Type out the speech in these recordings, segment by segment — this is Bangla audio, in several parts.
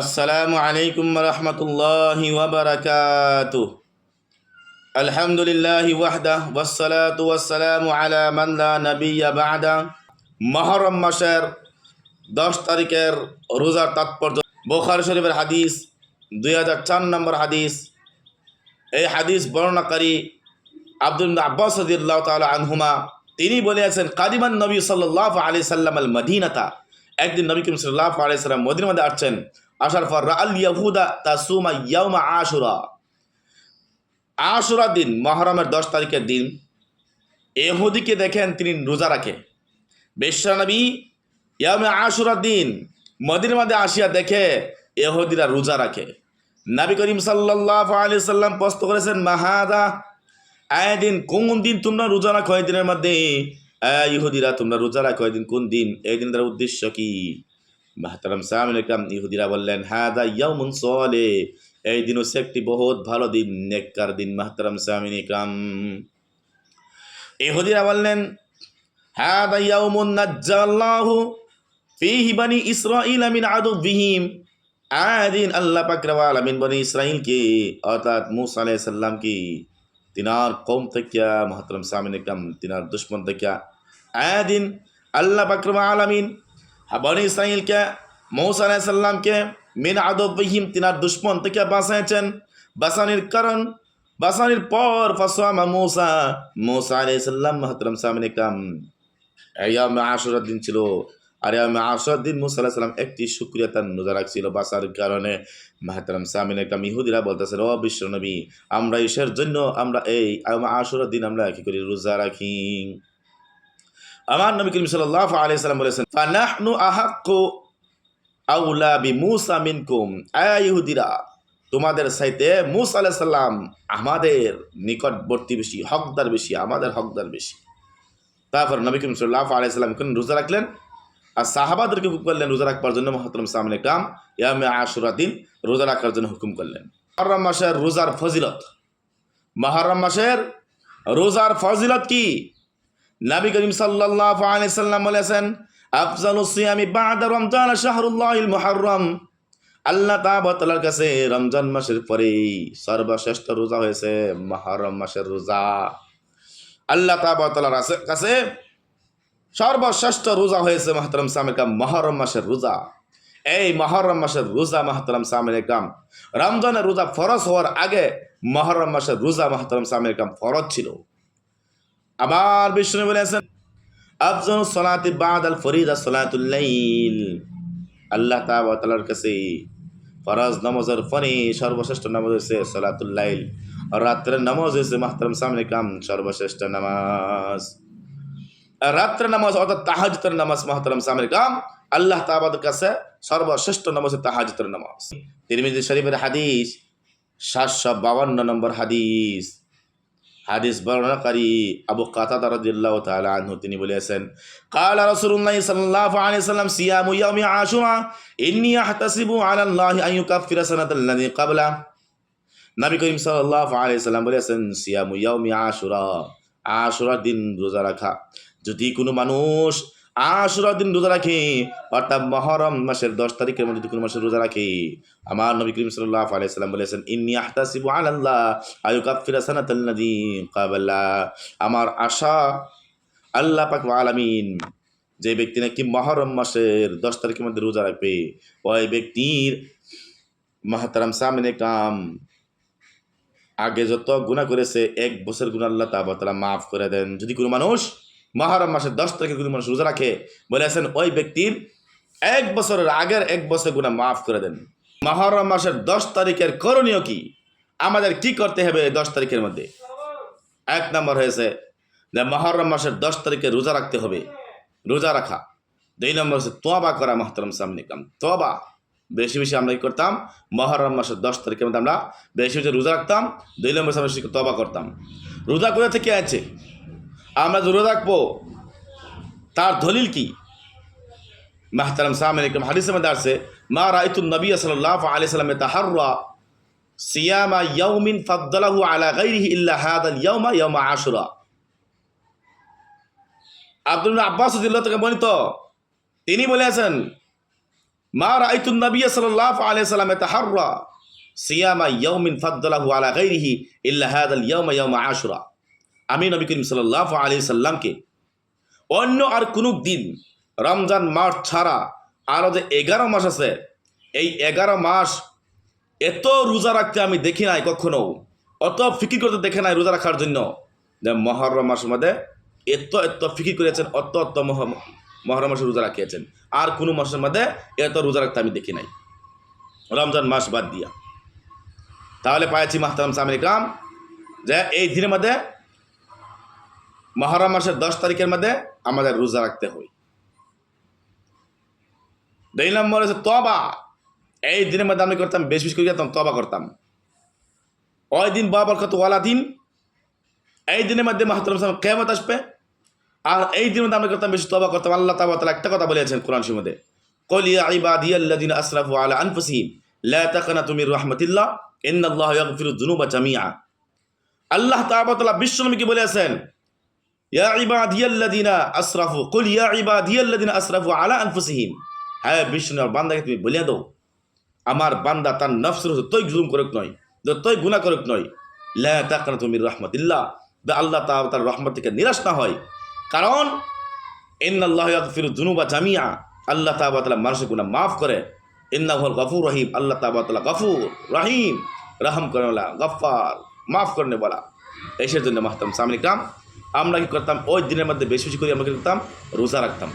আসসালামু আলাইকুম রহমতুল্লাহি ওবরাকাতু আলহামদুলিল্লাহি ওয়াহদা ওয়াসসালাতু ওয়াসসালামু আলা মান লা নাবিয়্যা বা'দা। মুহররম মাসের 10 তারিখের রোজার তাৎপর্য। বুখারী শরীফের হাদিস 2004 নম্বর হাদিস। এই হাদিস বর্ণনাকারী আব্দুল আব্বাস রাদিয়াল্লাহু তাআলা আনহুমা, তিনি বলেছেন, কাদিমান নবী সাল্লাল্লাহু আলাইহি সাল্লাম আল মদিনাতা একদিন নবী করিম সাল্লাল্লাহু আলাইহি সাল্লাম মদিনার আসছেন। আসার পর রাল ইয়াহুদা তা সুমা ইয়াউমা আশুরা। আশুরা দিন, মহরমের দশ তারিখের দিন, এহুদিকে দেখেন তিনি রোজা রাখে। বেশ্যানবী ইয়ামে আশুরার দিন মদির মধ্যে আসিয়া দেখে এহুদিরা রোজা রাখে। নবী করিম সাল্লাহ আলি সাল্লাম প্রস্ত করেছেন, মাহাদা আয় দিন কোন দিন তোমরা রোজা রাখো? এই দিনের মধ্যে? ইহুদিরা, তোমরা রোজা রাখো। এই দিন কোন দিন? এই দিন তার উদ্দেশ্য কি? মাহতারাম সামিন ইকরাম ইহুদিরা বললেন, হাদা ইয়াউমুন সলে। এই দিন হচ্ছে একটি বহুত ভালো দিন, নেককার দিন, মাহতারাম সামিন ইকরাম ইহুদিরা বললেন, হাদা ইয়াউমুন নাজ্জাল্লাহু ফিহি বানি ইসরাঈল মিন আদুবিহিম আদিন আল্লাহ পাক রব্বুল আলামিন বনি ইসরাঈলকে, অর্থাৎ মূসা সালাম কি, তিনার কৌম থেকে, মহতরম সামিন ইকরাম তিনার দুশ্মন থেকে আদিন আল্লাহ পাক রব্বুল আলামিন বনি ইসরাঈলকে মৌসা আলাইসাল্লামকে মিন আদুবিহিম তিনার দুশ্মন থেকে বাঁচাইছেন বাঁচানির কারণ বাঁচানির পর ফাসওয়ামা মূসা মূসা আলাইহিস সালাম মহতরম সামিন ইকরাম আয়ামে আশুরার দিন ছিল আর আমি আসার দিন মুসা আল্লাহ একটি শুক্রিয়া তার রোজা রাখছিল বাসার কারণে মাহাতারাম সামিন একটা ইহুদিরা বলতেছেন ও বিশ্ব নবী আমরা ঈশের জন্য, আমরা এই আশুরার দিন আমরা কি করি? রোজা রাখি। আমার নবী করিম সাল্লাহ আলি বলেছেন, ফানাহনু আহাক্কু আউলা বি মুসা মিনকুম। আয়া ইহুদিরা, তোমাদের সাইতে মুসা আলাহ সাল্লাম আমাদের নিকটবর্তী বেশি, হকদার বেশি, আমাদের হকদার বেশি। তারপর নবী করিম সাল্লাহ আলি সাল্লাম রোজা রাখলেন, আর সাহাবাদেরকে হুকুম করলেন রোজা রাখবার জন্য মহাতরম সামনে কাম ইয়ামে আশুরা দিন রোজা রাখার জন্য হুকুম করলেন। মহরম মাসের রোজার ফজিলত, মহরম মাসের রোজার ফজিলত কি? নবী করিম সাল্লাল্লাহু আলাইহি সাল্লাম বলেছেন, আফজালু সিয়ামি বাদা রমজান শাহরুল্লাহিল মুহররম। আল্লাহ তাআলার কাছে রমজান মাসের পরে সর্বশ্রেষ্ঠ রোজা হয়েছে মহরম মাসের রোজা। আল্লাহ তাআলার কাছে সর্বশ্রেষ্ঠ রোজা হয়েছে, মাহতারাম সামির কাম মহরম মাসের রোজা। এই মহরম মাসের রোজা, মাহতারাম সামির কাম, রমজানের রোজা ফরজ হওয়ার আগে মহরম মাসের রোজা, মাহতারাম সামির কাম ফরজ ছিল। আবার বিষ্ণু বলেছেন আফজন সলাতি বাদ আল ফরিদা সলাতুল্লাইল আল্লাহ তালার কাছে ফরজ নামাজের ফনি সর্বশ্রেষ্ঠ নামাজ হয়েছে সলাতুল্লাইল রাত্রের নামাজ হয়েছে মাহতারাম সামনে কাম, সর্বশ্রেষ্ঠ নামাজ। রাত্রে নামাজ অর্থাৎ তাহাজতের নামাজ মহতরম সামনে কাম, আল্লাহ তাবাদের কাছে সর্বশ্রেষ্ঠ নামাজ তাহাজতের নামাজ। তিরমিজি শরীফের হাদিস, সাতশো বাউন্ন নম্বর হাদিস। হাদিস বর্ণনাকারী আবু কাতাদা রাদিয়াল্লাহু তাআলা আনহু তিনি বলেছেন قال رسول الله صلى الله عليه وسلم صيام يوم عاشوراء اني احتسب على الله ان يكفر سنه الذي قبله নবী করিম সাল্লাল্লাহু আলাইহি সাল্লাম বলেছেন সিয়ামু ইয়াউমি আশুরা আশুরার দিন রোজা রাখা যদি কোনো মানুষ আশুরার দিন রোজা রাখি, অর্থাৎ মহরম মাসের দশ তারিখের মধ্যে কোনো মাসের রোজা রাখি। আমার নবী করিম সাল্লাহ আলাইসাল্লাম বলেছেন, ইন্নি আহতাসিবু আল্লাহ আয়ু কাফিরা কাবাল্লা আমার আশা আল্লাহ পাক আলামিন যে ব্যক্তি নাকি মহরম মাসের দশ তারিখের মধ্যে রোজা রাখবে, ওই ব্যক্তির মাহাতারাম সামিনে কাম, আগে যত গুণা করেছে, এক বছর গুণা আল্লাহ তালা মাফ করে দেন। যদি কোনো মানুষ মহরম মাসের দশ তারিখে কোনো মানুষ রোজা রাখে বলে বলেছেন, ওই ব্যক্তির এক বছরের আগের এক বছর গুণা মাফ করে দেন। মহরম মাসের দশ তারিখের করণীয় কি? আমাদের কি করতে হবে এই দশ তারিখের মধ্যে? এক নম্বর হয়েছে যে মহরম মাসের দশ তারিখে রোজা রাখতে হবে, রোজা রাখা। দুই নম্বর হচ্ছে তোবা করা মহতরম সামনে কাম। তোবা, বেশি বেশি আমরা কি করতাম? মহরম মাসের দশ তারিখের মধ্যে আমরা বেশি বেশি রোজা রাখতাম। দুই নম্বর সামনে তবা করতাম। রোজা কোথা থেকে আছে আমরা যে রোজা রাখব। তার দলিল কি? মাহতারাম সামিন ইকরাম হাদিসের মধ্যে আসছে, মা রাইতুন নবী সাল্লাল্লাহু আলাইহি সাল্লামে তাহাররা সিয়ামা ইয়াউমিন ফাদ্দালাহু আলা গায়রিহি ইল্লা হাদাল ইয়াউমা ইয়াউমা আশুরা। আব্দুল আব্বাস রাদিয়াল্লাহু থেকে বর্ণিত, তিনি বলেছেন, মা রাইতুন নবী সাল্লাল্লাহু আলাইহি সাল্লাম তাহাররা সিয়ামা ইয়াউমিন ফাদ্দালাহু আলা গায়রিহি ইল্লা হাদাল ইয়াউমা ইয়াউমা আশুরা। আমি নবী করিম সাল্লাল্লাহু আলাইহি সাল্লামকে অন্য আর কোনো দিন রমজান মাস ছাড়া আরও যে এগারো মাস আছে, এই এগারো মাস এত রোজা রাখতে আমি দেখি নাই কখনো, অত ফিকির করতে দেখে নাই রোজা রাখার জন্য। যে মহরম মাসের মধ্যে এত এত ফিকির করেছেন, অত অত মহ- মহরম মাসে রোজা রাখিয়েছেন। আর কোনো মাসের মধ্যে এত রোজা রাখতে আমি দেখি নাই। রমজান মাস বাদ দিয়া। তাহলে পাইছি মাহতারাম সামিল ইকরাম যে এই দিনের মধ্যে মহরম মাসের দশ তারিখের মধ্যে আমাদের রোজা রাখতে হয়। দুই নম্বর হচ্ছে তবা এই দিনের মধ্যে আমি করতাম, বেশ বেশ করে যেতাম তবা করতাম। ওই দিন বাবার কত ওলা দিন। এই দিনের মধ্যে মাহাতুল কেমত আসবে। আর এই দিনের মধ্যে আমি করতাম, বেশি তবা করতাম। আল্লাহ তাবা তালা একটা কথা বলেছেন কোরআন সুমদে কলিয়া ইবাদি আল্লাদিন আসরাফু আলা আনফুসিহিম, লা তুমি রহমতিল্লাহ, ইন্নাল্লাহ ইয়াগফিরু যুনুবা জামিয়া আল্লাহ তাআলা বিশ্বনবীকে বলেছেন ইয়া ইবাদিয়াল্লাযিনা আসরাফু কুল ইয়া ইবাদিয়াল্লাযিনা আসরাফু আলা আনফুসিহিম হ্যাঁ বিষ্ণুর বান্দাকে তুমি বলিয়া দাও। আমার বান্দা তার নফসের তৈ জুলুম করুক নয় তৈ গুনাহ করুক নয়, লা তাকনা তুমি রহমতিল্লাহ, বা আল্লাহ তাআলা তার রহমত থেকে নিরাশ না হয়। কারণ, ইন্নাল্লাহ ইয়াগফিরু যুনুবা জামিয়া আল্লাহ তাআলা তাআলা মানুষের গুনাহ মাফ করে। ইন্নাহুল গফুর রহিম। আল্লাহ তাআলা তাআলা গফুর রহিম। রহম করেওয়ালা গফফার, মাফ করনে বলা। এসের জন্য মাহতাম সামনে কাম আমরা কি করতাম? ওই দিনের মধ্যে বেশি বেশি করে আমরা কি করতাম? রোজা রাখতাম।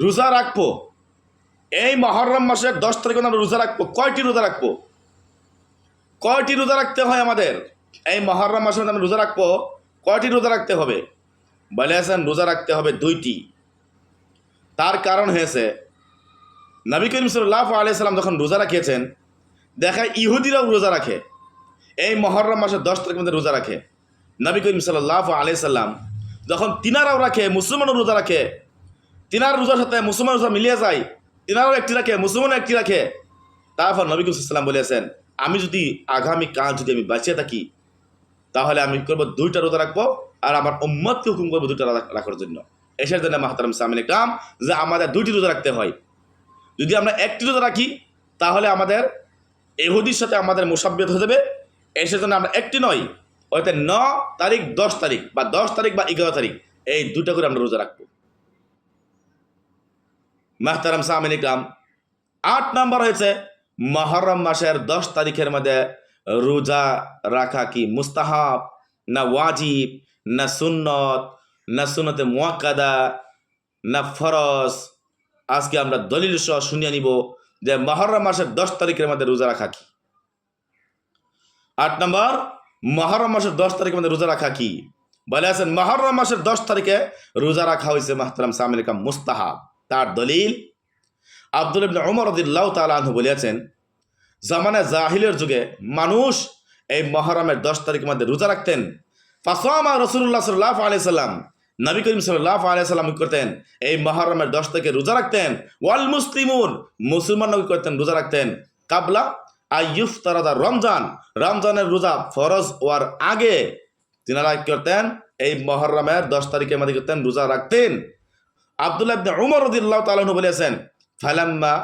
রোজা রাখব। এই মহরম মাসের দশ তারিখে আমরা রোজা রাখব। কয়টি রোজা রাখব? কয়টি রোজা রাখতে হয় আমাদের? এই মহরম মাসের মধ্যে আমরা রোজা রাখব। কয়টি রোজা রাখতে হবে? বলে আছেন, রোজা রাখতে হবে দুইটি। তার কারণ হয়েছে, নবী করিম সাল্লাহ আলিয়াল্লাম যখন রোজা রাখিয়েছেন দেখায় ইহুদিরাও রোজা রাখে। এই মহরম মাসের দশ তারিখ মধ্যে রোজা রাখে। নবী করিম সাল্লাহ আলিয়াল্লাম যখন তিনারাও রাখে, মুসলমানও রোজা রাখে, তিনার রোজার সাথে মুসলমান রোজা মিলিয়ে যায়, তিনারও একটি রাখে, মুসলমানও একটি রাখে। তারপর নবী করিম সাল্লাম বলেছেন, আমি যদি আগামী কাল যদি আমি বাঁচিয়ে থাকি, তাহলে আমি করব দুইটা রোজা রাখব আর আমার উম্মতকে হুকুম করব দুইটা রাখার জন্য। এসের জন্য মাহাতারাম সামিন কাম যে আমাদের দুইটি রোজা রাখতে হয়। যদি আমরা একটি রোজা রাখি, তাহলে আমাদের এহুদির সাথে আমাদের মোসাব্যত হয়ে যাবে এসের জন্য আমরা একটি নয় হয়তো ন তারিখ, দশ তারিখ বা দশ তারিখ বা এগারো তারিখ, এই দুটা করে আমরা রোজা রাখব। মাহতারাম সামিন কাম আট নম্বর হয়েছে মহরম মাসের দশ তারিখের মধ্যে রোজা রাখা কি মুস্তাহাব, না ওয়াজিব, না সুন্নত, না সুন্নতে মোয়াক্কাদা, না ফরজ? আজকে আমরা দলিল সহ শুনিয়ে নিব যে মহরম মাসের দশ তারিখের মধ্যে রোজা রাখা কি। আট নম্বর, মহরম মাসের দশ তারিখের মধ্যে রোজা রাখা কি? বলে আছেন, মহরম মাসের দশ তারিখে রোজা রাখা হয়েছে মাহতারাম সামিল কাম মুস্তাহাব। তার দলিল, আব্দুল ইবনে উমর রদিল্লাহ তাআলা আনহু বলেছেন, জামানে জাহিলের যুগে মানুষ এই মহরমের দশ তারিখের মধ্যে রোজা রাখতেন। ফাসমা রসুল্লাহ সাল্লাহ আলিয়া সাল্লাম, নবী করিম সাল্লাহ আলিয়া সাল্লাম করতেন? এই মহরমের দশ তারিখে রোজা রাখতেন। ওয়াল মুসলিমুন, মুসলমান নবী করতেন? রোজা রাখতেন। কাবলা আইয়ুফ তারাদা রমজান। রমজানের রোজা ফরজ হওয়ার আগে তিনারা করতেন, এই মহরমের দশ তারিখের মধ্যে করতেন, রোজা রাখতেন। আব্দুল্লাহ ইবনে উমর রদিল্লাহ তাআলা বলেছেন, ফালাম্মা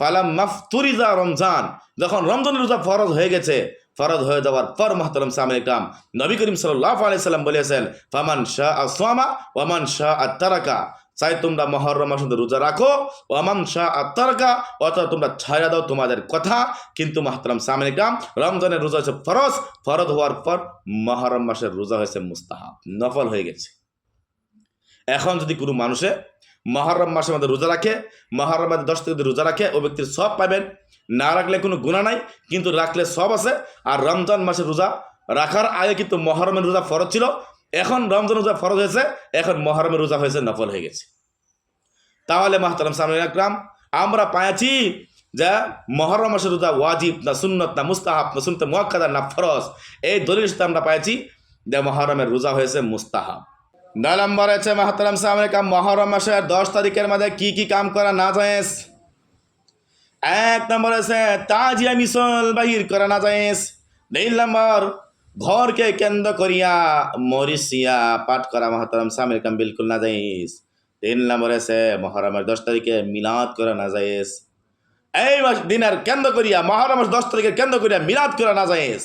ফালাম মাফতুরিজা রমজান। যখন রমজানের রোজা ফরজ হয়ে গেছে, ফরজ হয়ে যাওয়ার পর মাহতারাম সামিল ইকরাম নবী করিম সাল্লাহ আলাইসাল্লাম বলেছেন, ফামান শাহ আসওয়ামা ওয়ামান শাহ আত্মারাকা চাই তোমরা মহরম মাসে রোজা রাখো। ওয়ামান শাহ আত্মারাকা অথবা তোমরা ছায়া দাও তোমাদের কথা। কিন্তু মাহতারাম সামিল ইকরাম রমজানের রোজা হচ্ছে ফরজ। ফরজ হওয়ার পর মহরম মাসের রোজা হয়েছে মুস্তাহাব, নফল হয়ে গেছে। এখন যদি কোনো মানুষে মহরম মাসের মধ্যে রোজা রাখে, মহরম মাসে দশ থেকে রোজা রাখে, ও ব্যক্তির সব পাবেন না রাখলে কোনো গুণা নাই, কিন্তু রাখলে সব আছে। আর রমজান মাসের রোজা রাখার আগে কিন্তু মহরমের রোজা ফরজ ছিল। এখন রমজান রোজা ফরজ হয়েছে, এখন মহরমের রোজা হয়েছে, নফল হয়ে গেছে। তাহলে মাহতারাম সামিন আকরাম আমরা পাইছি যে মহরম মাসের রোজা ওয়াজিব না সুন্নত না মুস্তাহাব, না সুনতে মোয়াক্কাদা না ফরজ। এই দলিল সাথে আমরা পাইছি যে মহরমের রোজা হয়েছে মুস্তাহাব। নয় নম্বর আছে মাহতারাম সামনে কাম মহরম মাসের দশ তারিখের মধ্যে কি কি কাম করা না যায়স এক নম্বর আছে তাজিয়া মিশল বাহির করা না যায়স দুই নম্বর ঘরকে কেন্দ্র করিয়া মরিসিয়া পাঠ করা মাহতারাম সামিল কাম বিলকুল না যাইস তিন নম্বর আছে মহরমের দশ তারিখে মিলাদ করা না যায়স এই মাস দিনের কেন্দ্র করিয়া, মহরমের দশ তারিখে কেন্দ্র করিয়া মিলাদ করা না যায়স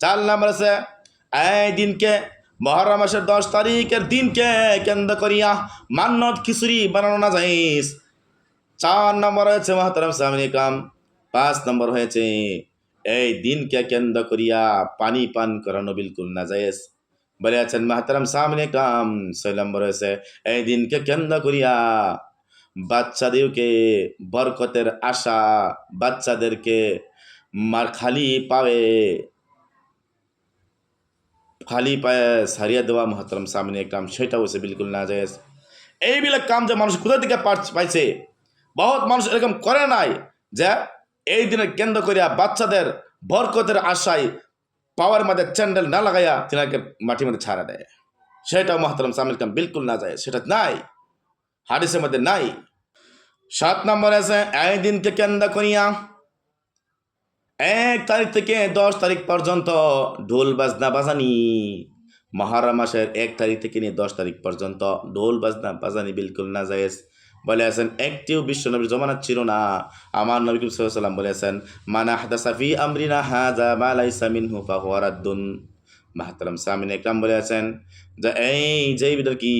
চার নম্বর আছে, এই দিনকে, মহরম মাসের দশ তারিখের দিনকে কেন্দ্র করিয়া মান্নত খিচুড়ি বানানো না যাইস চার নম্বর হয়েছে মহাতারাম কাম। পাঁচ নম্বর হয়েছে এই দিনকে কেন্দ্র করিয়া পানি পান করানো বিলকুল না যায়স বলে আছেন, মাহতারাম, সামনে কাম, ছয় নম্বর হয়েছে, এই দিনকে কেন্দ্র করিয়া বাচ্চাদেরকে বরকতের আশা, বাচ্চাদেরকে মার খালি পাবে খালি পায়ে সারিয়া দেওয়া, মহাতরম, সামনে কাম, সেটা হচ্ছে বিলকুল না যায় এইবিলাক কাম যে মানুষ কোথা থেকে পাইছে? বহুত মানুষ এরকম করে নাই যে এই দিনের কেন্দ্র করিয়া বাচ্চাদের বরকতের আশায় পাওয়ার মধ্যে চ্যান্ডেল না লাগাইয়া তিনাকে মাটির মধ্যে ছাড়া দেয়। সেটাও মহাতরম সামিল কাম বিলকুল না যায়। সেটা নাই। হাদিসের মধ্যে নাই। সাত নম্বর আছে, এই দিনকে কেন্দ্র করিয়া এক তারিখ থেকে দশ তারিখ পর্যন্ত ঢোল বাজনা বাজানি। মহারম মাসের এক তারিখ থেকে নিয়ে দশ তারিখ পর্যন্ত ঢোল বাজনা বাজানি বিলকুল না জায়েজ বলে আছেন একটিও বিশ্ব নবীর জমানাত ছিল না। আমার নবী আলাইহি ওয়াসাল্লাম বলেছেন, মানা হাদাসা ফি আমরিনা হাযা মা সামিন মিনহু ফাহুয়া রাদ্দুন। সামিন একরাম বলে আছেন যে, এই যে বিদার কি,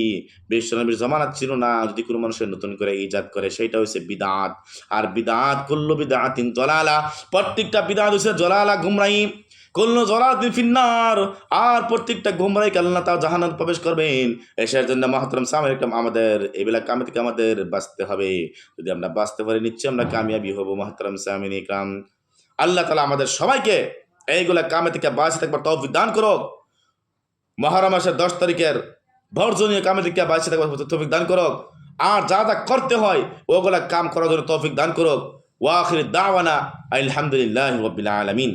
বিশ্ব নবীর জমানাত ছিল না, যদি কোনো মানুষের নতুন করে ইজাদ করে সেইটা হচ্ছে বিদাত। আর বিদাত কুল্লু বিদাতিন জলালা। প্রত্যেকটা বিদাত হচ্ছে জলালা গুমরাই কুল্লু জলালাতিন ফিন্নার, আর প্রত্যেকটা গুমরাই আল্লাহ তা জাহান্নাত প্রবেশ করবেন। এসের জন্য মহাতরম একটা আমাদের এগুলা কামে থেকে আমাদের বাঁচতে হবে। যদি আমরা বাঁচতে পারি, নিশ্চয়ই আমরা কামিয়াবি হব, মহাতরম সামিন কাম। আল্লাহ তালা আমাদের সবাইকে এইগুলা কামে থেকে বাঁচতে থাকবার তৌফিক দান করুক। মহারম মাসের দশ তারিখের বর্জনীয় কামে থেকে বাঁচতে থাকবার তৌফিক দান করুক। আর যা যা করতে হয়, ওগুলা কাম করার জন্য তৌফিক দান করুক। ওয়াখির দাওয়ানা আলহামদুলিল্লাহ রবিল আলমিন।